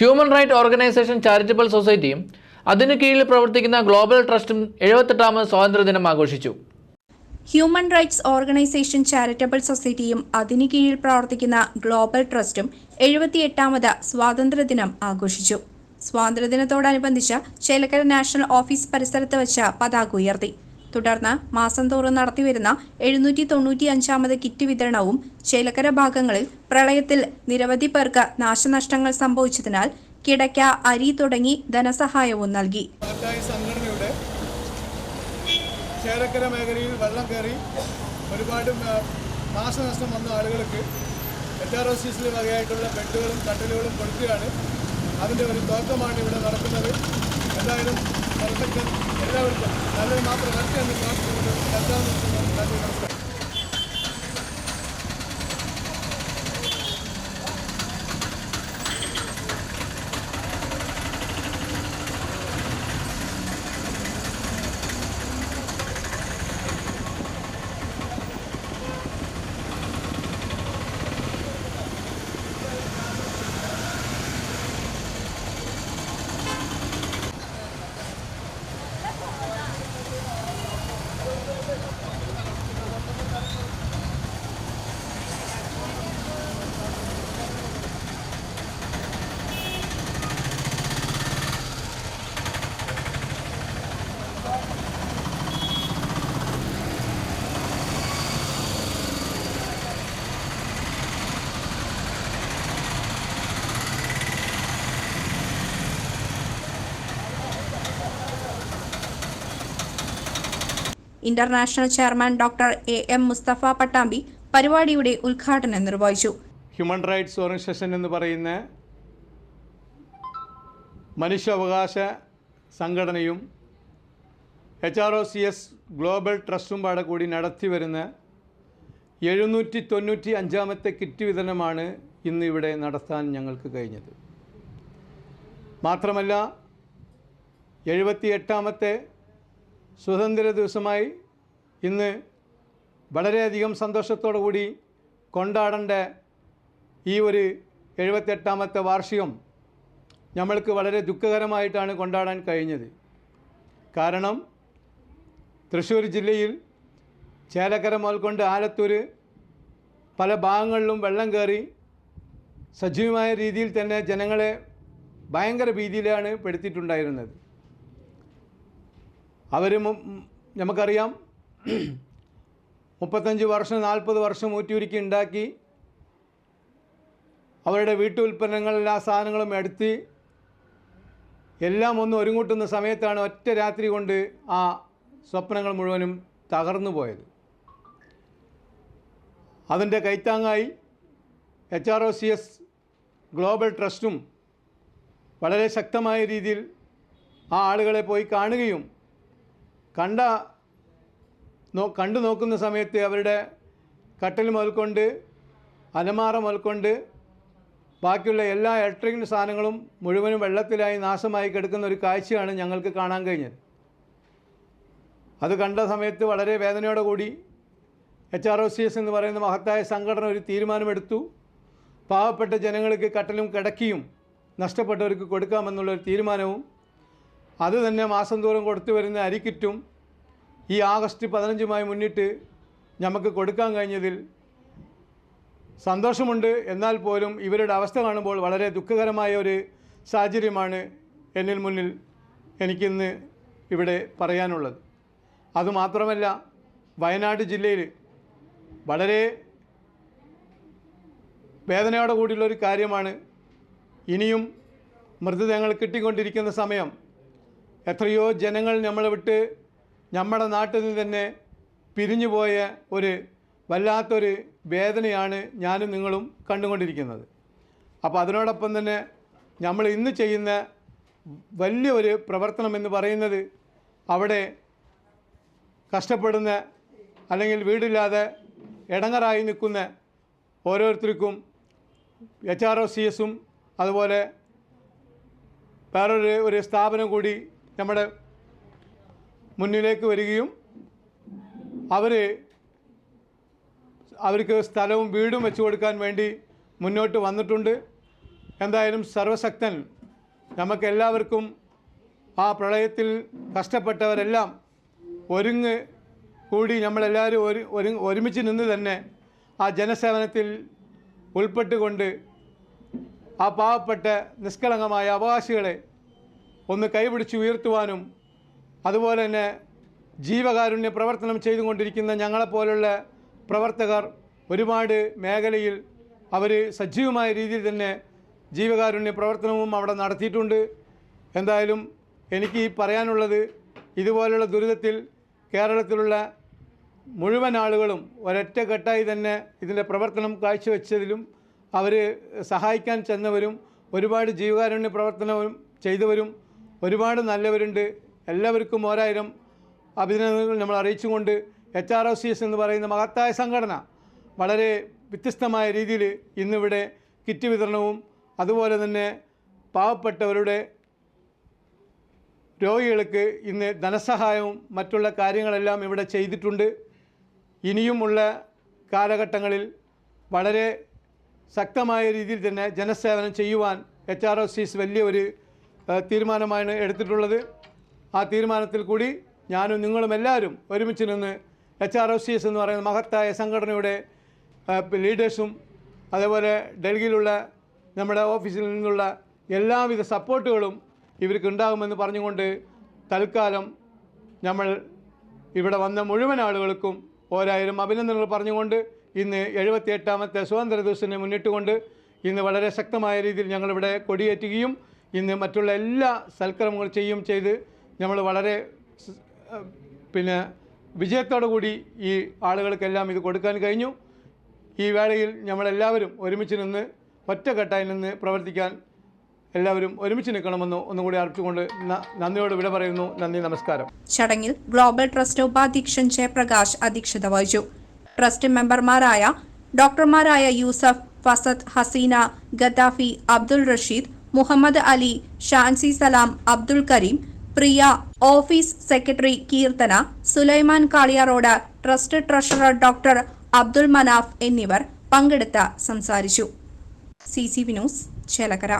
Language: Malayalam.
ഹ്യൂമൻ റൈറ്റ് ഓർഗനൈസേഷൻ ചാരിറ്റബിൾ സൊസൈറ്റിയും അതിനു കീഴിൽ പ്രവർത്തിക്കുന്ന ഗ്ലോബൽ ട്രസ്റ്റും എഴുപത്തെട്ടാമത് സ്വാതന്ത്ര്യദിനം ആഘോഷിച്ചു. ഹ്യൂമൻ റൈറ്റ്സ് ഓർഗനൈസേഷൻ ചാരിറ്റബിൾ സൊസൈറ്റിയും അതിനു കീഴിൽ പ്രവർത്തിക്കുന്ന ഗ്ലോബൽ ട്രസ്റ്റും എഴുപത്തിയെട്ടാമത് സ്വാതന്ത്ര്യദിനം ആഘോഷിച്ചു. സ്വാതന്ത്ര്യദിനത്തോടനുബന്ധിച്ച് ചേലക്കര നാഷണൽ ഓഫീസ് പരിസരത്ത് വെച്ച് പതാക ഉയർത്തി. തുടർന്ന് മാസം തോറും നടത്തിവരുന്ന എഴുന്നൂറ്റി തൊണ്ണൂറ്റി അഞ്ചാമത് കിറ്റ് വിതരണവും ചേലക്കര ഭാഗങ്ങളിൽ പ്രളയത്തിൽ നിരവധി പേർക്ക് നാശനഷ്ടങ്ങൾ സംഭവിച്ചതിനാൽ കിടക്ക അരി തുടങ്ങി ധനസഹായവും നൽകി. ചേലക്കര മേഖലയിൽ വെള്ളം കയറി ഒരുപാട് നാശനഷ്ടം വന്ന ആളുകൾക്ക് എച്ച് ആർ ഓഫീസിൽ വകയായിട്ടുള്ള ബെഡുകളും കട്ടലുകളും കൊടുക്കുകയാണ്. അതിന്റെ ഒരു തോക്കമാണ് ഇവിടെ നടക്കുന്നത്. എന്തായാലും പെർഫെക്റ്റ് എല്ലാവർക്കും നല്ലത് മാത്രം വരട്ടെ എന്ന് പ്രാർത്ഥിച്ചുകൊണ്ട് എത്താൻ നന്ദി നമസ്കാരം international chairman doctor A M Mustafa Pattambi പരിപാടിയുടെ ഉദ്ഘാടനം നിർവഹിച്ചു. ഹ്യൂമൻ റൈറ്റ്സ് ഓർഗനൈസേഷൻ എന്ന് പറയുന്ന മനുഷ്യാവകാശ സംഘടനയും H R O C S global ട്രസ്റ്റും പാടെ കൂടി നടത്തി വരുന്ന എഴുന്നൂറ്റി തൊണ്ണൂറ്റി അഞ്ചാമത്തെ കിറ്റ് വിതരണമാണ് ഇന്ന് ഇവിടെ നടത്താൻ ഞങ്ങൾക്ക് കഴിഞ്ഞത്. മാത്രമല്ല എഴുപത്തി എട്ടാമത്തെ സ്വാതന്ത്ര്യ ദിവസമായി ഇന്ന് വളരെയധികം സന്തോഷത്തോടു കൂടി കൊണ്ടാടേണ്ട ഈ ഒരു എഴുപത്തെട്ടാമത്തെ വാർഷികം നമ്മൾക്ക് വളരെ ദുഃഖകരമായിട്ടാണ് കൊണ്ടാടാൻ കഴിഞ്ഞത്. കാരണം തൃശ്ശൂർ ജില്ലയിൽ ചേലക്കര മുതൽക്കൊണ്ട് ആലത്തൂർ പല ഭാഗങ്ങളിലും വെള്ളം കയറി സജീവമായ രീതിയിൽ തന്നെ ജനങ്ങളെ ഭയങ്കര ഭീതിയിലാണ് പെടുത്തിയിട്ടുണ്ടായിരുന്നത്. അവർ നമുക്കറിയാം. മുപ്പത്തഞ്ച് വർഷം നാൽപ്പത് വർഷം ഊറ്റിയുരുക്കി ഉണ്ടാക്കി അവരുടെ വീട്ടുൽപ്പന്നങ്ങൾ എല്ലാ സാധനങ്ങളും എടുത്ത് എല്ലാം ഒന്ന് ഒരുങ്ങൂട്ടുന്ന സമയത്താണ് ഒറ്റ രാത്രി കൊണ്ട് ആ സ്വപ്നങ്ങൾ മുഴുവനും തകർന്നു പോയത്. അതിന്റെ കൈത്താങ്ങായി H R O C S global ട്രസ്റ്റും വളരെ ശക്തമായ രീതിയിൽ ആ ആളുകളെ പോയി കാണുകയും കണ്ട നോ കണ്ടു നോക്കുന്ന സമയത്ത് അവരുടെ കട്ടിൽ മുതൽക്കൊണ്ട് അലമാറ മുതൽക്കൊണ്ട് ബാക്കിയുള്ള എല്ലാ ഇലക്ട്രിക് സാധനങ്ങളും മുഴുവനും വെള്ളത്തിലായി നാശമായി കിടക്കുന്ന ഒരു കാഴ്ചയാണ് ഞങ്ങൾക്ക് കാണാൻ കഴിഞ്ഞത്. അത് കണ്ട സമയത്ത് വളരെ വേദനയോടെ കൂടി H R O C S എന്ന് പറയുന്ന മഹത്തായ സംഘടന ഒരു തീരുമാനമെടുത്തു. പാവപ്പെട്ട ജനങ്ങൾക്ക് കട്ടലും കിടക്കിയും നഷ്ടപ്പെട്ടവർക്ക് കൊടുക്കാമെന്നുള്ളൊരു തീരുമാനവും അത് തന്നെ മാസം തോറും കൊടുത്തു വരുന്ന അരിക്കിറ്റും ഈ ആഗസ്റ്റ് പതിനഞ്ചുമായി മുന്നിട്ട് നമുക്ക് കൊടുക്കാൻ കഴിഞ്ഞതിൽ സന്തോഷമുണ്ട്. എന്നാൽ പോലും ഇവരുടെ അവസ്ഥ കാണുമ്പോൾ വളരെ ദുഃഖകരമായ ഒരു സാഹചര്യമാണ് എന്നിൽ മുന്നിൽ എനിക്കിന്ന് ഇവിടെ പറയാനുള്ളത്. അതുമാത്രമല്ല വയനാട് ജില്ലയിൽ വളരെ വേദനയോടെ കൂടിയുള്ളൊരു കാര്യമാണ്. ഇനിയും മൃതദേഹങ്ങൾ കിട്ടിക്കൊണ്ടിരിക്കുന്ന സമയം എത്രയോ ജനങ്ങൾ നമ്മളെ വിട്ട് നമ്മുടെ നാട്ടിൽ നിന്ന് തന്നെ പിരിഞ്ഞുപോയ ഒരു വല്ലാത്തൊരു വേദനയാണ് ഞാനും നിങ്ങളും കണ്ടുകൊണ്ടിരിക്കുന്നത്. അപ്പോൾ അതിനോടൊപ്പം തന്നെ നമ്മൾ ഇന്ന് ചെയ്യുന്ന വലിയൊരു പ്രവർത്തനം എന്ന് പറയുന്നത് അവിടെ കഷ്ടപ്പെടുന്ന അല്ലെങ്കിൽ വീടില്ലാതെ ഇടങ്ങറായി നിൽക്കുന്ന ഓരോരുത്തർക്കും എച്ച് ആർ ഒ സി എസും അതുപോലെ വേറൊരു ഒരു സ്ഥാപനം കൂടി നമ്മുടെ മുന്നിലേക്ക് വരികയും അവർ അവർക്ക് സ്ഥലവും വീടും വെച്ചു കൊടുക്കാൻ വേണ്ടി മുന്നോട്ട് വന്നിട്ടുണ്ട്. എന്തായാലും സർവശക്തൻ നമുക്കെല്ലാവർക്കും ആ പ്രളയത്തിൽ കഷ്ടപ്പെട്ടവരെല്ലാം ഒരുങ്ങ് കൂടി നമ്മളെല്ലാവരും ഒരു ഒരു ഒരുമിച്ച് നിന്ന് തന്നെ ആ ജനസേവനത്തിൽ ഉൾപ്പെട്ടുകൊണ്ട് ആ പാവപ്പെട്ട നിഷ്കളങ്കമായ അവകാശികളെ ഒന്ന് കൈപിടിച്ച് ഉയർത്തുവാനും അതുപോലെ തന്നെ ജീവകാരുണ്യ പ്രവർത്തനം ചെയ്തുകൊണ്ടിരിക്കുന്ന ഞങ്ങളെപ്പോലുള്ള പ്രവർത്തകർ ഒരുപാട് മേഖലയിൽ അവർ സജീവമായ രീതിയിൽ തന്നെ ജീവകാരുണ്യ പ്രവർത്തനവും അവിടെ നടത്തിയിട്ടുണ്ട്. എന്തായാലും എനിക്ക് പറയാനുള്ളത് ഇതുപോലുള്ള ദുരിതത്തിൽ കേരളത്തിലുള്ള മുഴുവൻ ആളുകളും ഒരൊറ്റക്കെട്ടായി തന്നെ ഇതിന്റെ പ്രവർത്തനം കാഴ്ചവെച്ചതിലും അവർ സഹായിക്കാൻ ചെന്നവരും ഒരുപാട് ജീവകാരുണ്യ പ്രവർത്തനവും ചെയ്തവരും ഒരുപാട് നല്ലവരുണ്ട്. എല്ലാവർക്കും ഓരായിരം അഭിനന്ദനങ്ങൾ നമ്മൾ അറിയിച്ചുകൊണ്ട് H R O C S എന്ന് പറയുന്ന മഹത്തായ സംഘടന വളരെ വ്യത്യസ്തമായ രീതിയിൽ ഇന്നിവിടെ കിറ്റ് വിതരണവും അതുപോലെ തന്നെ പാവപ്പെട്ടവരുടെ രോഗികൾക്ക് ഇന്ന് ധനസഹായവും മറ്റുള്ള കാര്യങ്ങളെല്ലാം ഇവിടെ ചെയ്തിട്ടുണ്ട്. ഇനിയുമുള്ള കാലഘട്ടങ്ങളിൽ വളരെ ശക്തമായ രീതിയിൽ തന്നെ ജനസേവനം ചെയ്യുവാൻ എച്ച് ആർ ഒ സീസ് വലിയ ഒരു ഏഹ്, തീരുമാനമാണ് എടുത്തിട്ടുള്ളത്. ആ തീരുമാനത്തിൽ കൂടി ഞാനും നിങ്ങളും എല്ലാവരും ഒരുമിച്ച് നിന്ന് H R O C S എന്ന് പറയുന്ന മഹത്തായ സംഘടനയുടെ ലീഡേഴ്സും അതേപോലെ ഡൽഹിയിലുള്ള നമ്മുടെ ഓഫീസിൽ നിന്നുള്ള എല്ലാവിധ സപ്പോർട്ടുകളും ഇവർക്ക് ഉണ്ടാകുമെന്ന് പറഞ്ഞുകൊണ്ട് തൽക്കാലം നമ്മൾ ഇവിടെ വന്ന മുഴുവൻ ആളുകൾക്കും ഓരായിരം അഭിനന്ദനങ്ങൾ പറഞ്ഞുകൊണ്ട് ഇന്ന് എഴുപത്തി എട്ടാമത്തെ സ്വാതന്ത്ര്യ ദിവസത്തിനെ മുന്നിട്ടുകൊണ്ട് ഇന്ന് വളരെ ശക്തമായ രീതിയിൽ ഞങ്ങളിവിടെ കൊടിയേറ്റുകയും ഇന്ന് മറ്റുള്ള എല്ലാ സൽക്രമങ്ങൾ ചെയ്യും ചെയ്ത് നമ്മൾ വളരെ പിന്നെ വിജയത്തോടു കൂടി ഈ ആളുകൾക്കെല്ലാം ഇത് കൊടുക്കാൻ കഴിഞ്ഞു. ഈ വേളയിൽ നമ്മളെല്ലാവരും ഒരുമിച്ച് നിന്ന് ഒറ്റക്കെട്ടായി നിന്ന് പ്രവർത്തിക്കാൻ എല്ലാവരും ഒരുമിച്ച് നിൽക്കണമെന്ന് ഒന്നുകൂടി അർപ്പിച്ചുകൊണ്ട് നന്ദിയോട് വിട പറയുന്നു. നന്ദി നമസ്കാരം. ചടങ്ങിൽ ഗ്ലോബൽ ട്രസ്റ്റ് ഉപാധ്യക്ഷൻ ജയപ്രകാശ് അധ്യക്ഷത വഹിച്ചു. ട്രസ്റ്റ് മെമ്പർമാരായ ഡോക്ടർമാരായ Yusuf Fasad Haseena Gaddafi Abdul Rasheed Muhammad Ali Shancy Salam Abdul Kareem Priya office secretary Keerthana Sulaiman Kaliyarode trust treasurer doctor Abdul Manaf എന്നിവർ പങ്കെടുത്ത് സംസാരിച്ചു. C C Vinos Chelakkara.